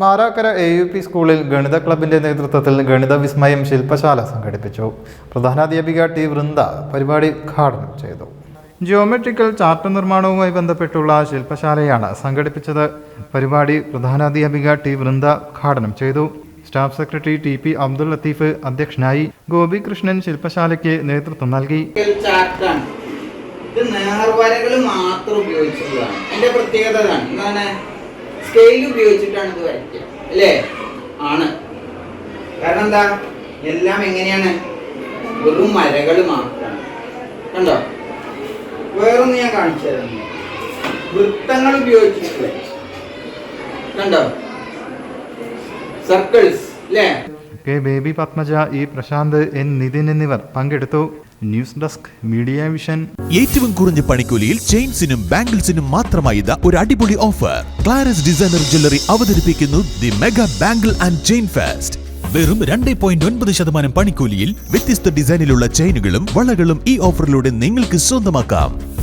മാരാക്കര A U P സ്കൂളിൽ ഗണിത ക്ലബിന്റെ നേതൃത്വത്തിൽ ഗണിത വിസ്മയം ശില്പശാല സംഘടിപ്പിച്ചു. പ്രധാനാധ്യാപിക ടി വൃന്ദ പരിപാടി ഉദ്ഘാടനം ചെയ്തു. ജിയോമെട്രിക്കൽ ചാർട്ട് നിർമ്മാണവുമായി ബന്ധപ്പെട്ടുള്ള ശില്പശാലയാണ് സംഘടിപ്പിച്ചത്. പരിപാടി പ്രധാനാധ്യാപിക ടി വൃന്ദ ഉദ്ഘാടനം ചെയ്തു. Staff secretary T P Abdul Latheef അധ്യക്ഷനായി ഗോപികൃഷ്ണൻ ശില്പശാലയ്ക്ക് നേതൃത്വം നൽകി. ഇത് നേർവരകൾ മാത്രം ഉപയോഗിച്ചിട്ടുള്ളതാണ്. അതിന്റെ പ്രത്യേകത എന്താണ്? സ്കെയിൽ ഉപയോഗിച്ചിട്ടാണ് ഇത് വരയ്ക്കുക. അല്ലേ? ആണ്. കാരണം എന്താ? എല്ലാം എങ്ങനെയാണ്? വെറും മരകൾ മാത്രമാണ്. കണ്ടോ? വേറൊന്ന് ഞാൻ കാണിച്ചു തരാം. വൃത്തങ്ങൾ ഉപയോഗിച്ചിട്ടുള്ള കണ്ടോ? സർക്കിൾസ് അല്ലേ? K Baby Padmaja E Prashanth N Nitin എന്നിവർ പങ്കെടുത്തു. News desk Media Vision. ഏറ്റവും കുറഞ്ഞ പണിക്കൂലിയിൽ ചെയിൻസിനും ബാംഗിൾസിനും മാത്രമായി ഒരു അടിപൊളി ഓഫർ. ക്ലാരസ് ഡിസൈനർ ജ്വല്ലറി അവതരിപ്പിക്കുന്നു the mega bangle and chain fest. വെറും രണ്ട് പോയിന്റ് ഒൻപത് ശതമാനം പണിക്കൂലിയിൽ വ്യത്യസ്ത ഡിസൈനിലുള്ള ചെയിനുകളും വളകളും ഈ ഓഫറിലൂടെ നിങ്ങൾക്ക് സ്വന്തമാക്കാം.